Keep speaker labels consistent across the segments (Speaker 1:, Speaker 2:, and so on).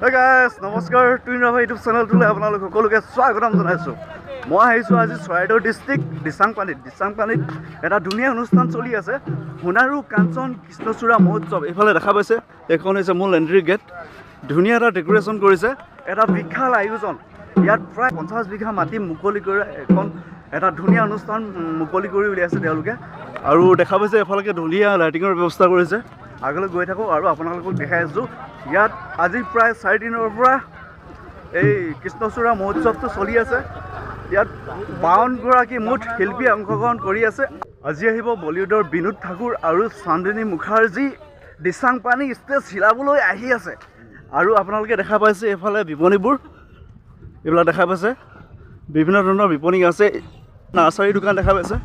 Speaker 1: নমস্কাৰ twin Rabha YouTube চেনেলটোলৈ আপোনালোক সকলোকে স্বাগতম জনাইছোঁ। মই আহিছোঁ আজি চৰাইদেউ ডিষ্ট্ৰিক্ট দিচাংপানীত। দিচাংপানীত এটা ধুনীয়া অনুষ্ঠান চলি আছে সোণাৰু কাঞ্চন কৃষ্ণচূড়া মহোৎসৱ। এইফালে দেখা পাইছে এইখন হৈছে মূল এণ্ট্ৰি গেট ধুনীয়া এটা ডেক'ৰেশ্যন কৰিছে এটা বিশাল আয়োজন। ইয়াত প্ৰায় পঞ্চাছ বিঘা মাটি মুকলি কৰি এখন এটা ধুনীয়া অনুষ্ঠান মুকলি কৰি উলিয়াইছে তেওঁলোকে। আৰু দেখা পাইছে এফালেকে ধুনীয়া লাইটিঙৰ ব্যৱস্থা কৰিছে। আগলৈ গৈ থাকোঁ আৰু আপোনালোকক দেখাই আছোঁ। ইয়াত আজি প্ৰায় চাৰিদিনৰ পৰা এই কৃষ্ণচূড়া মহোৎসৱটো চলি আছে। ইয়াত বাৱনগৰাকী মুঠ শিল্পীয়ে অংশগ্ৰহণ কৰি আছে। আজি আহিব বলিউডৰ বিনোদ ঠাকুৰ আৰু চান্দিনী মুখাৰ্জী। দিচাংপানী ষ্টেজ হিলাবলৈ আহি আছে। আৰু আপোনালোকে দেখা পাইছে এইফালে বিপণীবোৰ। এইবিলাক দেখা পাইছে। বিভিন্ন ধৰণৰ বিপণী আছে। নাৰ্চাৰী দোকান দেখা পাইছে।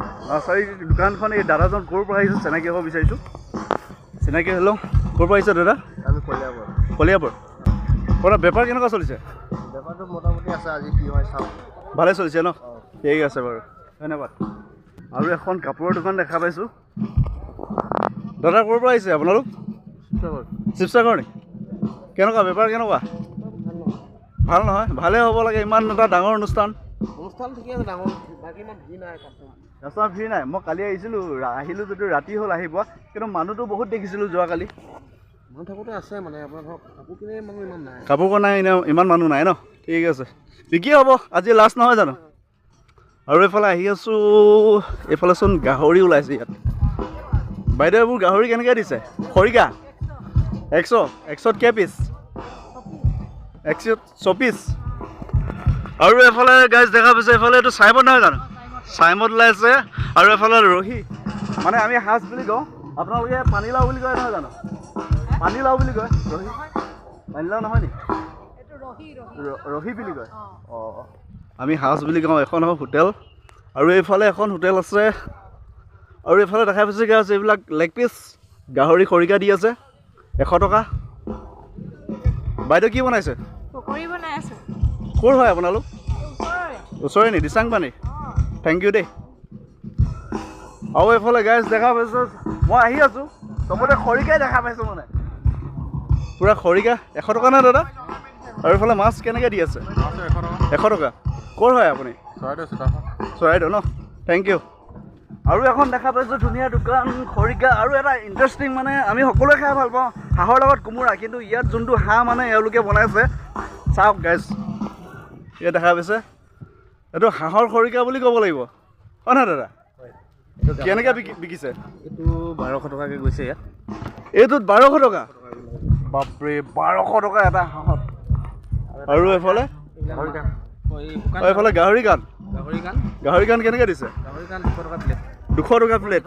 Speaker 1: নাৰ্চাৰী দোকানখন এই দাদাজন ক'ৰ পৰা আহিছে চিনাকি হ'ব বিচাৰিছোঁ। চিনাকি হ'লেও ক'ৰ পৰা আহিছে দাদা?
Speaker 2: আমি কলিয়াবৰ।
Speaker 1: কলিয়াবৰ। আপোনাৰ বেপাৰ কেনেকুৱা চলিছে?
Speaker 2: বেপাৰটো মোটামুটি আছে আজি কি হয় চাওঁ।
Speaker 1: ভালে চলিছে ন? ঠিক আছে বাৰু ধন্যবাদ। আৰু এখন কাপোৰৰ দোকান দেখা পাইছোঁ। দাদা ক'ৰ পৰা আহিছে আপোনালোক? শিৱসাগৰ। নেকি কেনেকুৱা বেপাৰ কেনেকুৱা? ভাল নহয় ভালে হ'ব লাগে ইমান এটা ডাঙৰ অনুষ্ঠান।
Speaker 2: অনুষ্ঠান ঠিকে আছে ডাঙৰ বাকী ইমান ভিৰ নাই কাষ্টমাৰ
Speaker 1: ৰাস্তাৰ ভিৰ নাই। মই কালি আহিছিলোঁ আহিলোঁ যদিও ৰাতি হ'ল আহি পোৱা কিন্তু মানুহটো বহুত দেখিছিলোঁ যোৱাকালি।
Speaker 2: মানুহ থাকোঁতে আছে মানে আপোনাৰ ধৰক কাপোৰ কিনে মানুহ ইমান নাই।
Speaker 1: কাপোৰ কানি এনে ইমান মানুহ নাই ন? ঠিক আছে। বিক্ৰী হ'ব আজি লাষ্ট নহয় জানো? আৰু এইফালে আহি আছোঁ এইফালেচোন গাহৰি ওলাইছে ইয়াত। বাইদেউ এইবোৰ গাহৰি কেনেকৈ দিছে? খৰিকা? একশ একশত কেই পিচ একশত ছপিচ আৰু এফালে গাইজ দেখা পাইছে এইফালে এইটো চাইমদ নহয় জানো? চাইমদ ওলাইছে আৰু এফালে ৰহি। মানে আমি সাজ বুলি কওঁ। আপোনালোকে পানীলাও বুলি কয় নহয় জানো? পানীলাও বুলি কয়। ৰহি? পানীলাও নহয় ৰ- ৰহি বুলি কয়। অঁ আমি সাজ বুলি কওঁ এখন হ'ল হোটেল। আৰু এইফালে এখন হোটেল আছে। আৰু এইফালে দেখা পাইছে কি আছে? এইবিলাক লেগ পিচ গাহৰি খৰিকা দি আছে। এশ টকা। বাইদেউ কি বনাইছে?
Speaker 3: পকৰি বনাই আছো।
Speaker 1: ক'ৰ হয় আপোনালোক?
Speaker 3: ওচৰৰে।
Speaker 1: ওচৰে নি দিচাংপানী থেংক ইউ দেই। আৰু এইফালে গাইজ দেখা পাইছোঁ? মই আহি আছোঁ। চবতে খৰিকাই দেখা পাইছোঁ মানে। পূৰা খৰিকা। এশ টকা নে দাদা? আৰু এইফালে মাছ কেনেকৈ দি আছে? এশ টকা। ক'ৰ হয় আপুনি?
Speaker 2: চৰাইদেউ
Speaker 1: ন? থেংক ইউ আৰু এখন দেখা পাইছোঁ ধুনীয়া দোকান খৰিকা আৰু এটা ইণ্টাৰেষ্টিং মানে আমি সকলোৱে খাই ভাল পাওঁ। হাঁহৰ লগত কোমোৰা কিন্তু ইয়াত যোনটো হাঁহ মানে এওঁলোকে বনাইছে। চাওক গাইজ ইয়াত দেখা পাইছে। এইটো হাঁহৰ খৰিকা বুলি ক'ব লাগিব। হয় নহয় দাদা? কেনেকৈ বিকি বিকিছে?
Speaker 2: এইটো বাৰশ টকাকৈ গৈছে ইয়াত।
Speaker 1: এইটোত বাৰশ টকা? বাপৰে বাৰশ টকা এটা হাঁহত। আৰু এইফালে এইফালে গাহৰি কাণ
Speaker 2: গাহৰি কাণ
Speaker 1: গাহৰি কাণ কেনেকৈ দিছে?
Speaker 2: দুশ টকা প্লেট।
Speaker 1: দুশ টকা প্লেট।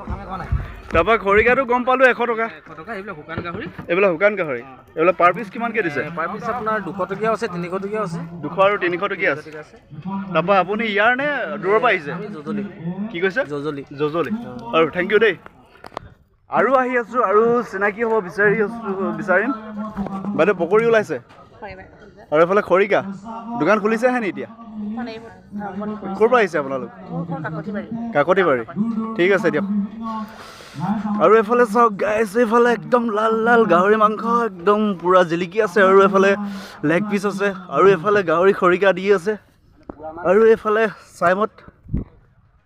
Speaker 1: তাৰপৰা খৰিকাটো গম পালোঁ এশ টকা।
Speaker 2: এশ টকা এইবিলাক শুকান গাহৰি।
Speaker 1: এইবিলাক শুকান গাহৰি। এইবিলাক পাৰ পিচ কিমানকৈ দিছে?
Speaker 2: পাৰ পিছ আপোনাৰ দুশ টকীয়াও আছে তিনিশ টকীয়াও আছে।
Speaker 1: দুশ আৰু তিনিশ টকীয়া আছে।
Speaker 2: টকীয়া আছে
Speaker 1: তাৰপৰা আপুনি ইয়াৰ নে দূৰৰ পৰা আহিছে?
Speaker 2: জজলি
Speaker 1: কি কৈছে?
Speaker 2: জজলি
Speaker 1: জজলি আৰু থেংক ইউ দেই। আৰু আহি আছোঁ আৰু চিনাকি হ'ব বিচাৰি আছোঁ বিচাৰিম। বাইদেউ পকৰি ওলাইছে। আৰু এইফালে খৰিকা। দোকান খুলিছেহে নি এতিয়া? ক'ৰ পৰা আহিছে আপোনালোক? কাকতিবাৰী ঠিক আছে দিয়ক। আৰু এইফালে চাওক গাইছ এইফালে একদম লাল লাল গাহৰি মাংস একদম পূৰা জিলিকি আছে আৰু এইফালে লেগ পিচ আছে। আৰু এইফালে গাহৰি খৰিকা দি আছে। আৰু এইফালে চাইমত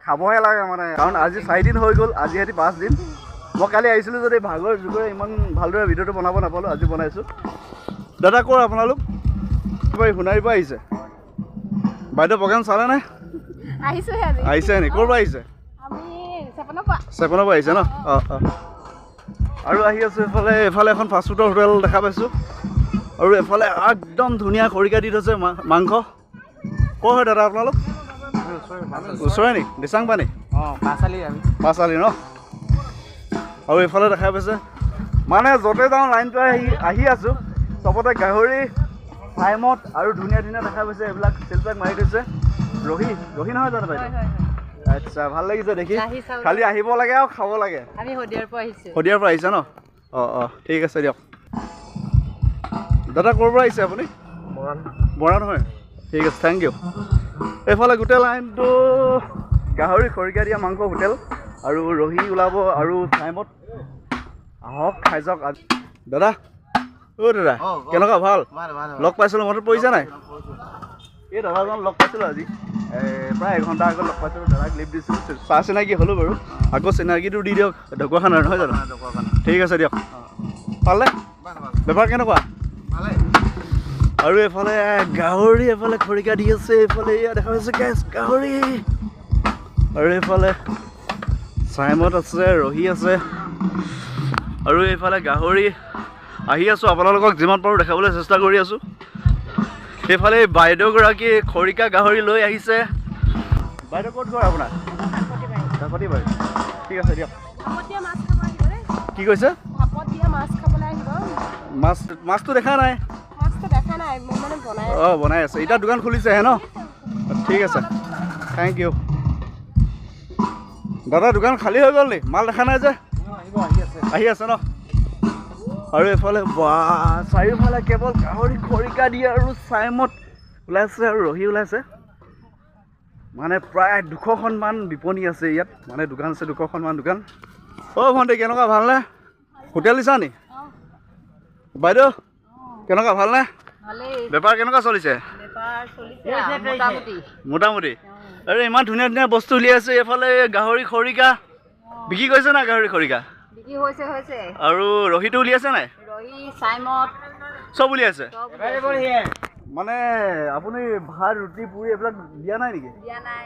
Speaker 1: খাবহে লাগে মানে কাৰণ আজি চাৰিদিন হৈ গ'ল আজি সিহঁতি পাঁচদিন। মই কালি আহিছিলোঁ যদি ভাগৰ যুগৰে ইমান ভালদৰে ভিডিঅ'টো বনাব নাপালোঁ আজি বনাইছোঁ। দাদা ক'ৰ আপোনালোক? কিবা সোণাৰীৰ পৰা আহিছে। বাইদেউ প্ৰগ্ৰেম চালে নে
Speaker 3: আহিছোহে আজি।
Speaker 1: আহিছে নি? ক'ৰ পৰা আহিছে?
Speaker 3: চেপনৰ পৰা
Speaker 1: আহিছে ন? অঁ অঁ। আৰু আহি আছোঁ এইফালে এইফালে এখন ফাষ্টফুডৰ হোটেল দেখা পাইছোঁ। আৰু এইফালে একদম ধুনীয়া খৰিকা দি থৈছে মা- মাংস। ক'ৰ হয় দাদা আপোনালোক? ওচৰে নি দিচাংপানী?
Speaker 2: অঁ পাঁচালি আমি।
Speaker 1: পাঁচালি ন? আৰু এইফালে দেখা পাইছে। মানে য'তে যাওঁ লাইনটো আহি আহি আছোঁ। চবতে গাহৰি চাইমদ আৰু ধুনীয়া ধুনীয়া দেখা পাইছে। এইবিলাক চিলপেক মাৰি থৈছে। ৰহি ৰহি নহয় জানো বাইদেউ? আচ্ছা ভাল লাগিছে দেখি। খালি আহিব লাগে আৰু খাব লাগে।
Speaker 3: আমি শদিয়াৰ পৰা আহিছো।
Speaker 1: শদিয়াৰ পৰা আহিছে ন? অঁ অঁ ঠিক আছে দিয়ক। দাদা ক'ৰ পৰা আহিছে আপুনি?
Speaker 2: মৰাণ।
Speaker 1: মৰাণ হয়। ঠিক আছে থেংক ইউ এইফালে গোটেই লাইনটো গাহৰি খৰিকা দিয়া মাংস হোটেল আৰু ৰহি ওলাব আৰু টাইমত আহক খাই যাওক। দাদা অ' দাদা। কেনেকুৱা ভাল?
Speaker 2: ভাল ভাল
Speaker 1: লগ পাইছিলোঁ মনত পৰিছে নাই? এই দাদাজন লগ পাইছিলোঁ আজি। প্ৰায় এঘণ্টা আগত লগ পাইছিলোঁ দাদাক লিপ দিছিলোঁ। চাহ চিনাকি হ'লোঁ বাৰু। আকৌ চিনাকিটো দি দিয়ক। ঢকুৱাখানাৰ নহয় জানো? ঠিক আছে দিয়ক। পালে? বেপাৰ কেনেকুৱা?
Speaker 2: ভালে।
Speaker 1: আৰু এইফালে গাহৰি এফালে খৰিকা দি আছে এইফালে এয়া দেখা পাইছে গেছ গাহৰি। আৰু এইফালে চাইমত আছে ৰহি আছে। আৰু এইফালে গাহৰি। আহি আছোঁ আপোনালোকক যিমান পাৰোঁ দেখাবলৈ চেষ্টা কৰি আছোঁ। সেইফালে এই বাইদেউগৰাকী খৰিকা গাহৰি লৈ আহিছে। বাইদেউ ক'ত ঘৰ আপোনাৰ? ঠিক আছে দিয়ক। কি কৈছে?
Speaker 3: মাছ
Speaker 1: মাছটো দেখা নাই? অঁ বনাই আছে। এতিয়া দোকান খুলিছেহে ন? ঠিক আছে। থেংক ইউ দাদা দোকান খালী হৈ গ'ল নি? মাল দেখা নাই যে? আহি আছে ন? আৰু এইফালে বা চাৰিওফালে কেৱল গাহৰি খৰিকা দিয়ে আৰু চাইমত ওলাইছে আৰু ৰহি ওলাইছে। মানে প্ৰায় দুশখনমান বিপণী আছে ইয়াত। মানে দোকান আছে দুশখনমান দোকান। অ' ভণ্টি কেনেকুৱা ভালনে? হোটেল দিছা নি? বাইদেউ কেনেকুৱা ভালনে? বেপাৰ কেনেকুৱা চলিছে?
Speaker 3: মোটামুটি।
Speaker 1: মোটামুটি। আৰু ইমান ধুনীয়া ধুনীয়া বস্তু উলিয়াইছে এইফালে গাহৰি খৰিকা। বিক্ৰী কৰিছে নাই গাহৰি খৰিকা?
Speaker 3: বিক্ৰী হৈছে হৈছে।
Speaker 1: আৰু ৰহিটো উলিয়াইছে নাই?
Speaker 3: ৰহি চাইমত।
Speaker 1: চব উলিয়াইছে। মানে আপুনি ভাত ৰুটি পুৰি এইবিলাক দিয়া নাই নেকি?
Speaker 3: দিয়া নাই।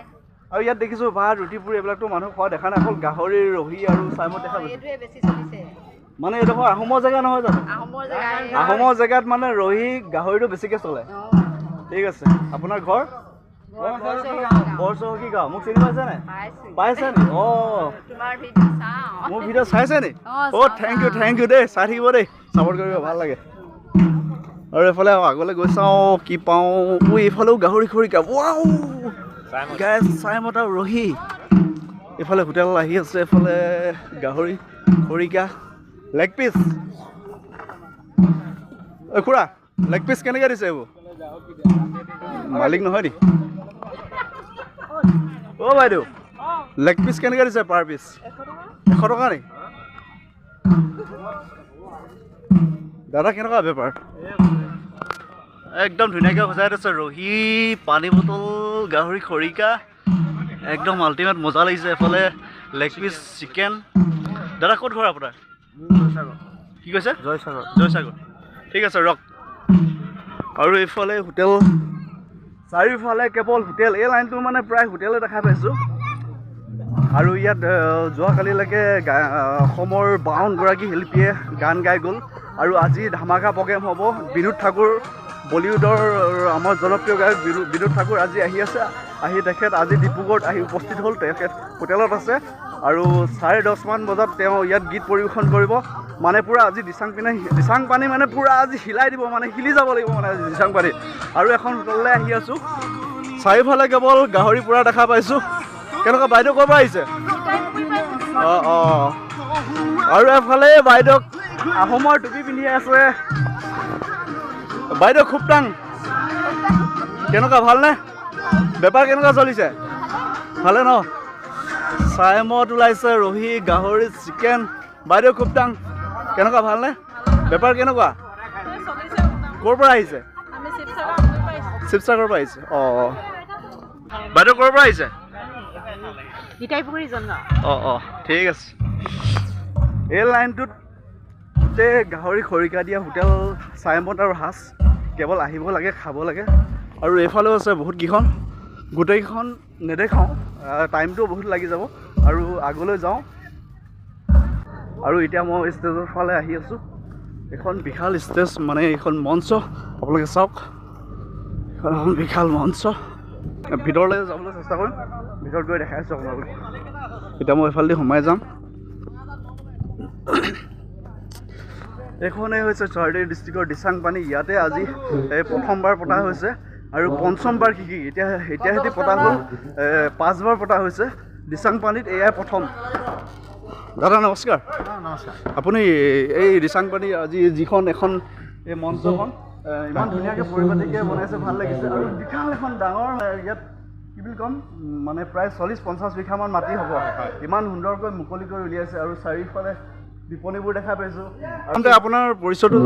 Speaker 1: আৰু ইয়াত দেখিছোঁ ভাত ৰুটি পুৰি এইবিলাকতো মানুহ খোৱা দেখা নাই অকল গাহৰি ৰহি আৰু চাইমত দেখা পাইছোঁ।
Speaker 3: এইটোৱে বেছি চলিছে।
Speaker 1: মানে এইডোখৰ আহোমৰ জেগা নহয় জানো?
Speaker 3: আহোমৰ জেগা।
Speaker 1: আহোমৰ জেগাত মানে ৰহি গাহৰিটো বেছিকৈ চলে। ঠিক আছে। আপোনাৰ ঘৰ?
Speaker 3: বৰ চহকী গাঁও।
Speaker 1: বৰ মোক চিনি পাইছে নাই?
Speaker 3: পাইছে।
Speaker 1: নি? অঁ। মোৰ ভিডিঅ' চাইছে নি?
Speaker 3: অঁ,
Speaker 1: থেংক ইউ থেংক ইউ দেই। চাই থাকিব দেই। ছাপৰ্ট কৰিব ভালো লাগে। আৰু এইফালে আগলৈ গৈ চাওঁ কি পাওঁ। ঐ এইফালেও গাহৰি খৰিকা ৱাও গাইজ চাইমত। আৰু ৰহি। এইফালে হোটেল আহি আছে এইফালে গাহৰি খৰিকা লেগ পিচ খুৰা লেগ পিচ কেনেকৈ দিছে এইবোৰ? মালিক নহয় নি? অ' বাইদেউ। লেগ পিচ কেনেকৈ দিছে পাৰ পিচ এশ টকা নি দাদা কেনেকুৱা বেপাৰ? একদম ধুনীয়াকৈ সজাই দিছে ৰহি পানী বটল গাহৰি খৰিকা। একদম আল্টিমেট মজা লাগিছে এফালে লেগ পিচ চিকেন দাদা ক'ত ঘৰ আপোনাৰ? কি কৈছে?
Speaker 2: জয়সাগৰ।
Speaker 1: জয়সাগৰ। ঠিক আছে ৰক। আৰু এইফালে হোটেল চাৰিওফালে কেৱল হোটেল এই লাইনটো মানে প্ৰায় হোটেলে দেখা পাইছোঁ। আৰু ইয়াত যোৱাকালিলৈকে অসমৰ বাৱনগৰাকী শিল্পীয়ে গান গাই গ'ল। আৰু আজি ধামাকা প্ৰগ্ৰেম হ'ব। বিনোদ ঠাকুৰ বলিউডৰ আমাৰ জনপ্ৰিয় গায়ক বিনো- বিনোদ ঠাকুৰ আজি আহি আছে। আহি তেখেত আজি ডিব্ৰুগড়ত আহি উপস্থিত হ'ল। তেখেত হোটেলত আছে। আৰু চাৰে দহমান বজাত তেওঁ ইয়াত গীত পৰিৱেশন কৰিব। মানে পূৰা আজি দিচাং পিনে দিচাং পানী মানে পূৰা আজি হিলাই দিব মানে হিলি যাব লাগিব মানে আজি দিচাং পানী। আৰু এখন হোটেললৈ আহি আছোঁ। চাৰিওফালে কেৱল গাহৰি পোৰা দেখা পাইছোঁ। কেনেকুৱা বাইদেউ ক'ৰ পৰা আহিছে? অঁ অঁ। আৰু এফালে বাইদেউক আহোমৰ টুপি পিন্ধি আছে। বাইদেউ খুব টাং কেনেকুৱা ভালনে? বেপাৰ কেনেকুৱা চলিছে? ভালে ন? চাইমত ওলাইছে ৰহি গাহৰি চিকেন। বাইদেউ খুব টাং কেনেকুৱা ভালনে? বেপাৰ কেনেকুৱা? ক'ৰ পৰা আহিছে? শিৱসাগৰৰ পৰা আহিছে। অঁ বাইদেউ ক'ৰ পৰা আহিছে? অঁ অঁ। ঠিক আছে। এই লাইনটোত গোটেই গাহৰি খৰিকা দিয়া হোটেল চাইমত আৰু সাজ কেৱল আহিব লাগে খাব লাগে। আৰু এইফালেও আছে বহুতকেইখন। গোটেইকেইখন নেদেখাওঁ। টাইমটো বহুত লাগি যাব। আৰু আগলৈ যাওঁ। আৰু এতিয়া মই ষ্টেজৰ ফালে আহি আছোঁ। এখন বিশাল ষ্টেজ মানে এইখন মঞ্চ। আপোনালোকে চাওক। এখন বিশাল মঞ্চ। ভিতৰলৈ যাবলৈ চেষ্টা কৰিম। ভিতৰত গৈ দেখাই আছোঁ আপোনালোকক। এতিয়া মই এইফালেদি সোমাই যাম। এইখনেই হৈছে চৰাইদেউ ডিষ্ট্ৰিক্টৰ দিচাং পানী ইয়াতে আজি এই প্ৰথমবাৰ পতা হৈছে। আৰু পঞ্চমবাৰ শিকি এতিয়া এতিয়া সিহঁতি পতা হ'ল পাঁচবাৰ পতা হৈছে। দিচাং পানীত এয়াই প্ৰথম। দাদা নমস্কাৰ।
Speaker 2: নমস্কাৰ।
Speaker 1: আপুনি এই দিচাং পানী আজি যিখন এখন এই মঞ্চখন ইমান ধুনীয়াকৈ পৰিপাটিকৈ বনাইছে ভাল লাগিছে। আৰু বিশাল এখন ডাঙৰ ইয়াত কি বুলি ক'ম মানে প্ৰায় চল্লিছ পঞ্চাছ বিঘামান মাটি হ'ব। ইমান সুন্দৰকৈ মুকলি কৰি উলিয়াইছে আৰু চাৰিওফালে বিপণীবোৰ দেখা পাইছোঁ। আপোনাৰ পৰিচয়টো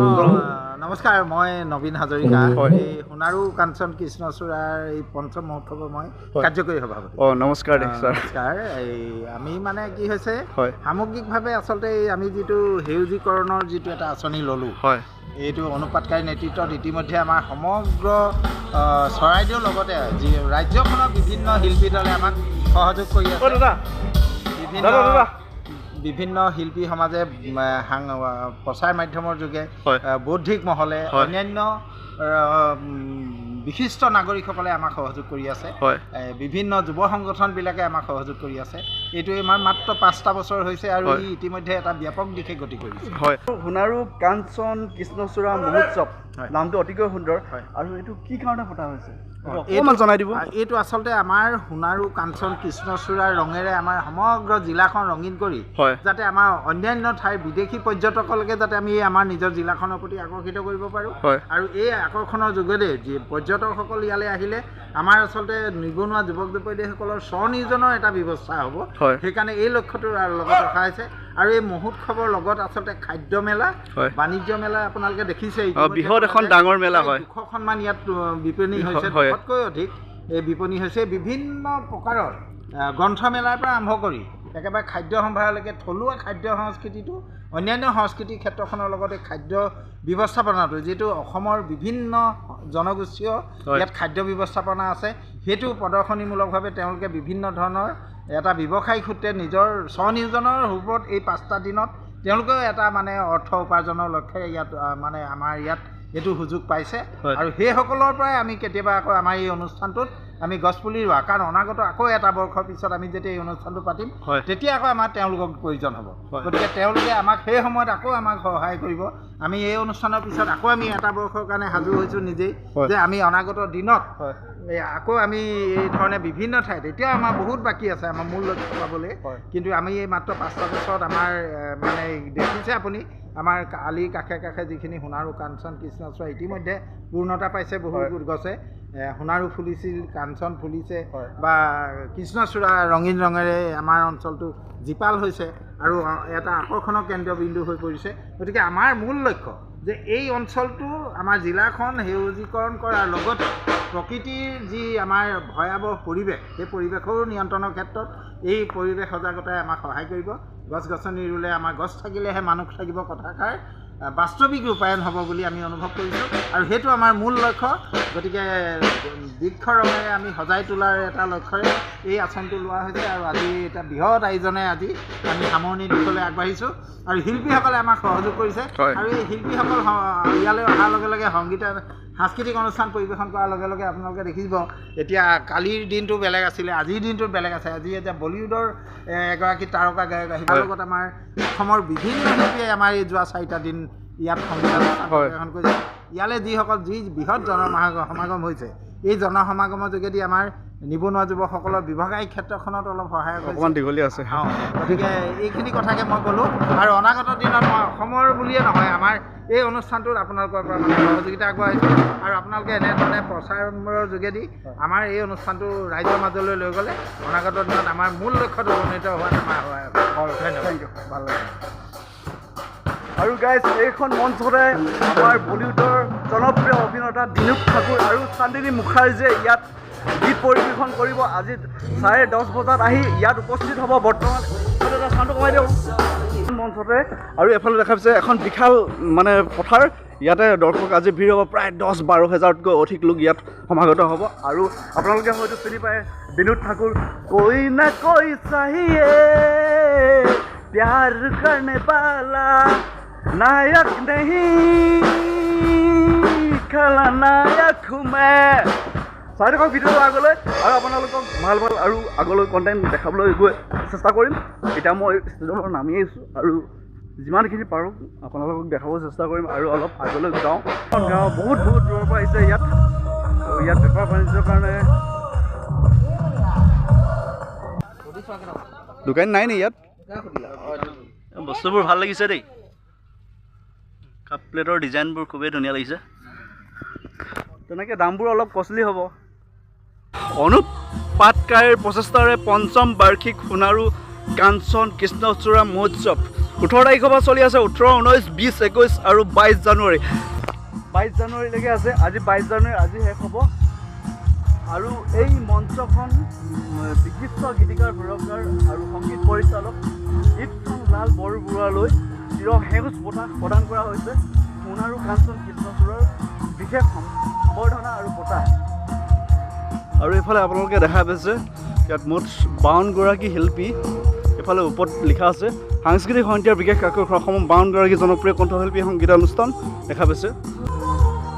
Speaker 4: নমস্কাৰ মই নবীন হাজৰিকা।
Speaker 1: হয়।
Speaker 4: এই সোণাৰু কাঞ্চন কৃষ্ণচূড়াৰ এই পঞ্চম মহোৎসৱৰ মই। কাৰ্যকৰী সভাপতি।
Speaker 1: অঁ নমস্কাৰ
Speaker 4: নমস্কাৰ। এই আমি মানে কি হৈছে
Speaker 1: হয়।
Speaker 4: সামগ্ৰিকভাৱে আচলতে আমি যিটো সেউজীকৰণৰ যিটো এটা আঁচনি ল'লোঁ
Speaker 1: হয়।
Speaker 4: এইটো অনুপাতকাৰী নেতৃত্বত ইতিমধ্যে আমাৰ সমগ্ৰ চৰাইদেউৰ লগতে যি ৰাজ্যখনৰ বিভিন্ন শিল্পী দলে আমাক সহযোগ কৰি আছে।
Speaker 1: দাদা।
Speaker 4: বিভিন্ন
Speaker 1: দাদা, দাদা।
Speaker 4: বিভিন্ন শিল্পী সমাজে প্ৰচাৰ মাধ্যমৰ যোগে বৌদ্ধিক মহলে। অন্যান্য বিশিষ্ট নাগৰিকসকলে আমাক সহযোগ কৰি আছে। বিভিন্ন যুৱ সংগঠনবিলাকে আমাক সহযোগ কৰি আছে। এইটো আমাৰ মাত্ৰ পাঁচটা বছৰ হৈছে আৰু। ই ইতিমধ্যে এটা ব্যাপক দিশে গতি কৰিছে।
Speaker 1: হয়। সোণাৰু কাঞ্চন কৃষ্ণচূড়া মহোৎসৱ।
Speaker 4: হয়।
Speaker 1: নামটো অতিকৈ সুন্দৰ।
Speaker 4: হয়।
Speaker 1: আৰু এইটো কি কাৰণে পতা হৈছে? অকণমান জনাই দিব?
Speaker 4: এইটো আচলতে আমাৰ সোণাৰু কাঞ্চন কৃষ্ণচূড়াৰ ৰঙেৰে আমাৰ সমগ্ৰ জিলাখন ৰঙীন কৰি
Speaker 1: হয়।
Speaker 4: যাতে আমাৰ অন্যান্য ঠাইৰ বিদেশী পৰ্যটকলৈকে যাতে আমি আমাৰ নিজৰ জিলাখনৰ প্ৰতি আকৰ্ষিত কৰিব পাৰোঁ।
Speaker 1: হয়।
Speaker 4: আৰু এই আকৰ্ষণৰ যোগেদি যি পৰ্যটকসকল ইয়ালৈ আহিলে আমাৰ আচলতে নিবনুৱা যুৱক যুৱতীসকলৰ স্বনিয়োজনৰ এটা ব্যৱস্থা হ'ব। সেইকাৰণে এই লক্ষ্যটো লগত ৰখা হৈছে। আৰু এই মহোৎসৱৰ লগত আচলতে খাদ্য মেলা বাণিজ্য মেলা আপোনালোকে দেখিছে
Speaker 1: বৃহৎ এখন ডাঙৰ মেলা হয়।
Speaker 4: দুশখনমান ইয়াত বিপণী হৈছে। দুশতকৈ অধিক এই বিপণী হৈছে। বিভিন্ন প্ৰকাৰৰ গ্ৰন্থমেলাৰ পৰা আৰম্ভ কৰি একেবাৰে খাদ্য সম্ভাৰলৈকে থলুৱা খাদ্য সংস্কৃতিটো অন্যান্য সংস্কৃতিৰ ক্ষেত্ৰখনৰ লগতে খাদ্য ব্যৱস্থাপনাটো যিটো অসমৰ বিভিন্ন জনগোষ্ঠীয়। ইয়াত খাদ্য ব্যৱস্থাপনা আছে সেইটো প্ৰদৰ্শনীমূলকভাৱে তেওঁলোকে বিভিন্ন ধৰণৰ এটা ব্যৱসায়িক সূত্ৰে নিজৰ স্বনিয়োজনৰ ওপৰত এই পাঁচটা দিনত তেওঁলোকেও এটা মানে অৰ্থ উপাৰ্জনৰ লক্ষ্যৰে ইয়াত মানে আমাৰ ইয়াত এইটো সুযোগ পাইছে। আৰু সেইসকলৰ পৰাই আমি কেতিয়াবা আকৌ আমাৰ এই অনুষ্ঠানটোত আমি গছপুলি ৰোৱা কাৰণ অনাগত আকৌ এটা বৰ্ষৰ পিছত আমি যেতিয়া এই অনুষ্ঠানটো পাতিম তেতিয়া আকৌ আমাৰ তেওঁলোকক প্ৰয়োজন হ'ব। গতিকে তেওঁলোকে আমাক সেই সময়ত আকৌ আমাক সহায় কৰিব আমি এই অনুষ্ঠানৰ পিছত আকৌ আমি এটা বৰ্ষৰ কাৰণে সাজু হৈছোঁ নিজেই। যে আমি অনাগত দিনত আকৌ আমি এই ধৰণে বিভিন্ন ঠাইত এতিয়া আমাৰ বহুত বাকী আছে আমাৰ মূল লক্ষ্য পাবলৈ। কিন্তু আমি এই মাত্ৰ পাঁচটা বছৰত আমাৰ মানে দেখিছে আপুনি আমাৰ আলিৰ কাষে কাষে যিখিনি সোণাৰু কাঞ্চন কৃষ্ণচূড়া ইতিমধ্যে পূৰ্ণতা পাইছে বহু। গছে সোণাৰু ফুলিছিল কাঞ্চন ফুলিছে। বা কৃষ্ণচূড়া ৰঙীন ৰঙেৰে আমাৰ অঞ্চলটো জীপাল হৈছে আৰু এটা আকৰ্ষণৰ কেন্দ্ৰবিন্দু হৈ পৰিছে। গতিকে আমাৰ মূল লক্ষ্য যে এই অঞ্চলটো আমাৰ জিলাখন সেউজীকৰণ কৰাৰ লগতে প্ৰকৃতিৰ যি আমাৰ ভয়াৱহ পৰিৱেশ সেই পৰিৱেশৰো নিয়ন্ত্ৰণৰ ক্ষেত্ৰত এই পৰিৱেশ সজাগতাই আমাক সহায় কৰিব। গছ গছনি ৰুলে আমাৰ গছ থাকিলেহে মানুহ থাকিব কথাষাৰ। বাস্তৱিক ৰূপায়ণ হ'ব বুলি আমি অনুভৱ কৰিছোঁ। আৰু সেইটো আমাৰ মূল লক্ষ্য। গতিকে বৃক্ষ ৰঙেৰে আমি সজাই তোলাৰ এটা লক্ষ্যৰে এই আঁচনিটো লোৱা হৈছে আৰু আজি এটা বৃহৎ আয়োজনে আজি আমি সামৰণি দিশলৈ আগবাঢ়িছোঁ। আৰু শিল্পীসকলে আমাক সহযোগ কৰিছে। আৰু এই শিল্পীসকল ইয়ালৈ অহাৰ লগে লগে সংগীত সাংস্কৃতিক অনুষ্ঠান পৰিৱেশন কৰাৰ লগে লগে আপোনালোকে দেখিব এতিয়া কালিৰ দিনটো বেলেগ আছিলে আজিৰ দিনটোত বেলেগ আছে আজি এতিয়া বলিউডৰ এগৰাকী তাৰকা গায়ক আহিব। লগত আমাৰ অসমৰ বিভিন্ন শিল্পীয়ে আমাৰ এই যোৱা চাৰিটা দিন ইয়াত সংগীত। পৰিৱেশন কৰিছে ইয়ালৈ যিসকল যি বৃহৎ জনসমাগম সমাগম হৈছে এই জনসমাগমৰ যোগেদি আমাৰ নিবনুৱা যুৱকসকলৰ ব্যৱসায়িক ক্ষেত্ৰখনত অলপ সহায়
Speaker 1: অকণমান দীঘলীয়া আছে।
Speaker 4: অঁ, গতিকে এইখিনি কথাকে মই ক'লোঁ। আৰু অনাগত দিনত মই অসমৰ বুলিয়ে নহয় আমাৰ এই অনুষ্ঠানটোত আপোনালোকৰ পৰা মানে সহযোগিতা আগবঢ়াইছোঁ। আৰু আপোনালোকে এনেধৰণে প্ৰচাৰৰ যোগেদি আমাৰ এই অনুষ্ঠানটো ৰাইজৰ মাজলৈ লৈ গ'লে অনাগত দিনত আমাৰ মূল লক্ষ্যত উপনীত হোৱাত আমাৰ সহায় হ'ব। ধন্যবাদ. ভাল লাগিল।
Speaker 1: আৰু গাইজ এইখন মঞ্চতে আমাৰ বলিউডৰ জনপ্ৰিয় অভিনেতা দিলীপ ঠাকুৰ আৰু চান্দিনী মুখাৰ্জীয়ে ইয়াত গীত পৰিৱেশন কৰিব আজি চাৰে দহ বজাত আহি ইয়াত উপস্থিত হ'ব। বৰ্তমান মঞ্চতে আৰু এফালে দেখা পাইছে এখন বিশাল মানে পথাৰ। ইয়াতে দৰ্শক আজি ভিৰ হ'ব প্ৰায় দহ বাৰ হেজাৰতকৈ অধিক লোক ইয়াত সমাগত হ'ব। আৰু আপোনালোকে হয়তো চিনি পায় বিনোদ ঠাকুৰ কৈ না কৈ চাহিয়ে প্যাৰ কাৰণে পালা নায়ক নেহি খালা নায়ক সোমাই চাই থাকক ভিডিঅ'টো আগলৈ আৰু আপোনালোকক ভাল ভাল আৰু আগলৈ কণ্টেণ্ট দেখাবলৈ গৈ চেষ্টা কৰিম। এতিয়া মই ষ্টেজৰ নামি আহিছোঁ আৰু যিমানখিনি পাৰোঁ আপোনালোকক দেখাব চেষ্টা কৰিম আৰু অলপ আগলৈ যাওঁ। গাঁও বহুত বহুত দূৰৰ পৰা আহিছে ইয়াত। ইয়াত বেপাৰ বাণিজ্যৰ কাৰণে দোকান নাই নি ইয়াত? বস্তুবোৰ ভাল লাগিছে দেই। কাপ প্লেটৰ ডিজাইনবোৰ খুবেই ধুনীয়া লাগিছে। তেনেকৈ দামবোৰ অলপ কষ্টলি হ'ব। অনুপ পাটকাইৰ প্ৰচেষ্টাৰে পঞ্চম বাৰ্ষিক সোণাৰু কাঞ্চন কৃষ্ণচূড়া মহোৎসৱ। ওঠৰ তাৰিখৰ পৰা চলি আছে ওঠৰ ঊনৈছ বিছ একৈছ আৰু বাইছ জানুৱাৰী। বাইছ জানুৱাৰীলৈকে আছে আজি বাইছ জানুৱাৰী আজি শেষ হ'ব। আৰু এই মঞ্চখন বিশিষ্ট গীতিকাৰ সুৰকাৰ আৰু সংগীত পৰিচালক ইপচন লাল বৰবৰুৱালৈ চিৰ সেউজ বঁটা প্ৰদান কৰা হৈছে। সোণাৰু কাঞ্চন কৃষ্ণচূড়ৰ বিশেষ সম্বৰ্ধনা আৰু বঁটা। আৰু এইফালে আপোনালোকে দেখা পাইছে ইয়াত মুঠ বাৱন্নগৰাকী শিল্পী এইফালে ওপৰত লিখা আছে সাংস্কৃতিক সন্ধিয়াৰ বিশেষ আকৰ্ষণ অসমৰ বাৱন্নগৰাকী জনপ্ৰিয় কণ্ঠশিল্পী সংগীতানুষ্ঠান দেখা পাইছে।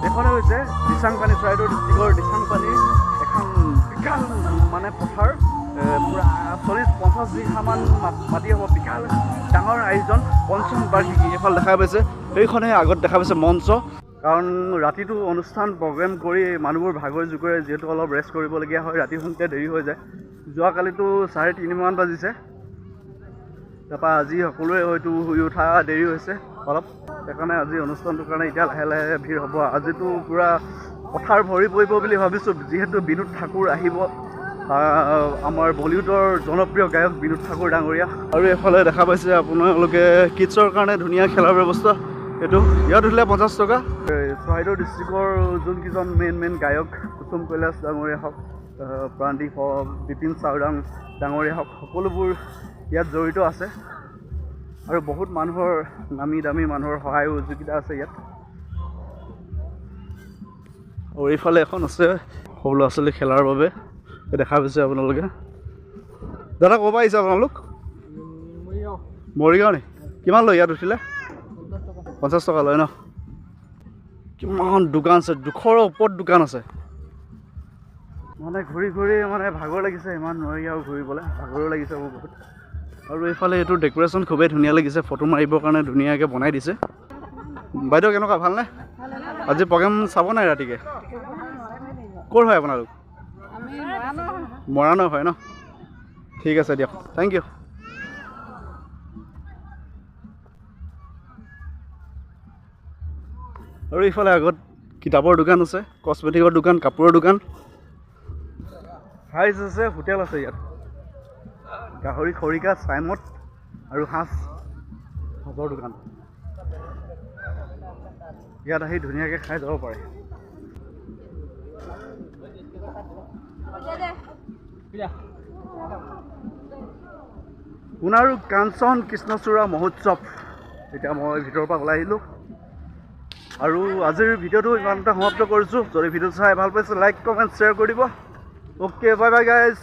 Speaker 1: এইখনে হৈছে দিচাংপানী চৰাইদেউ ডিষ্ট্ৰিক্টৰ দিচাংপানীৰ এখন বিশাল মানে পথাৰ পূৰা চল্লিছ পঞ্চাছ বিঘামান মাটি হ'ব বিশাল ডাঙৰ আয়োজন পঞ্চম বাৰ্ষিকী এইফালে দেখা পাইছে সেইখনে আগত দেখা পাইছে মঞ্চ। কাৰণ ৰাতিটো অনুষ্ঠান প্ৰগ্ৰেম কৰি মানুহবোৰ ভাগৰে জোগৰে যিহেতু অলপ ৰেষ্ট কৰিবলগীয়া হয় ৰাতি শুওঁতে দেৰি হৈ যায়। যোৱাকালিতো চাৰে তিনিমান বাজিছে। তাৰপৰা আজি সকলোৱে হয়তো শুই উঠা দেৰি হৈছে অলপ। সেইকাৰণে আজি অনুষ্ঠানটোৰ কাৰণে এতিয়া লাহে লাহে ভিৰ হ'ব। আজিতো পূৰা পথাৰ ভৰি পৰিব বুলি ভাবিছোঁ। যিহেতু বিনোদ ঠাকুৰ আহিব আহ, আমাৰ বলিউডৰ জনপ্ৰিয় গায়ক বিনোদ ঠাকুৰ ডাঙৰীয়া। আৰু এইফালে দেখা পাইছে আপোনালোকে কিডছৰ কাৰণে ধুনীয়া খেলাৰ ব্যৱস্থা। এইটো ইয়াত উঠিলে পঞ্চাছ টকা। চৰাইদেউ ডিষ্ট্ৰিক্টৰ যোনকেইজন মেইন মেইন গায়ক কুসুম কৈলাশ ডাঙৰীয়া হওক প্ৰাণদীপ হওক বিপিন চাওদাং ডাঙৰীয়া হওক সকলোবোৰ ইয়াত জড়িত আছে। আৰু বহুত মানুহৰ নামী দামী মানুহৰ সহায় সহযোগিতা আছে ইয়াত। আৰু এইফালে এখন আছে সৰু ল'ৰা ছোৱালী খেলাৰ বাবে। দেখা পাইছে আপোনালোকে। দাদা ক'ৰ পৰা আহিছে আপোনালোক? মৰিগাঁও নি? কিমান লয়? ইয়াত উঠিলে? পঞ্চাছ টকা লয় ন? কিমান দোকান আছে দুশৰ ওপৰত দোকান আছে। মানে ঘূৰি ঘূৰি মানে ভাগৰ লাগিছে ইমান নোৱাৰি আৰু ঘূৰিবলৈ। ভাগৰো লাগিছে মোৰ বহুত। আৰু এইফালে এইটো ডেক'ৰেশ্যন খুবেই ধুনীয়া লাগিছে ফটো মাৰিবৰ কাৰণে ধুনীয়াকৈ বনাই দিছে। বাইদেউ কেনেকুৱা ভালনে? আজি প্ৰগ্ৰেম চাব নাই ৰাতিকৈ? ক'ৰ হয় আপোনালোক? মৰাণৰ হয় ন? ঠিক আছে দিয়ক থেংক ইউ আৰু ইফালে আগত কিতাপৰ দোকান আছে কচমেটিকৰ দোকান কাপোৰৰ দোকান। হাইজ আছে হোটেল আছে ইয়াত। গাহৰি খৰিকা চাইমদ আৰু সাঁজ। সাঁজৰ দোকান। ইয়াত আহি ধুনীয়াকৈ খাই যাব পাৰে। সোণাৰু কাঞ্চন কৃষ্ণচূড়া মহোৎসৱ। এতিয়া মই ভিতৰৰ পৰা ওলাই আহিলোঁ। আৰু আজিৰ ভিডিঅ'টো ইমানতে সমাপ্ত কৰিছোঁ। যদি ভিডিঅ'টো চাই ভাল পাইছে লাইক কমেণ্ট শ্বেয়াৰ কৰি দিব। Okay bye bye guys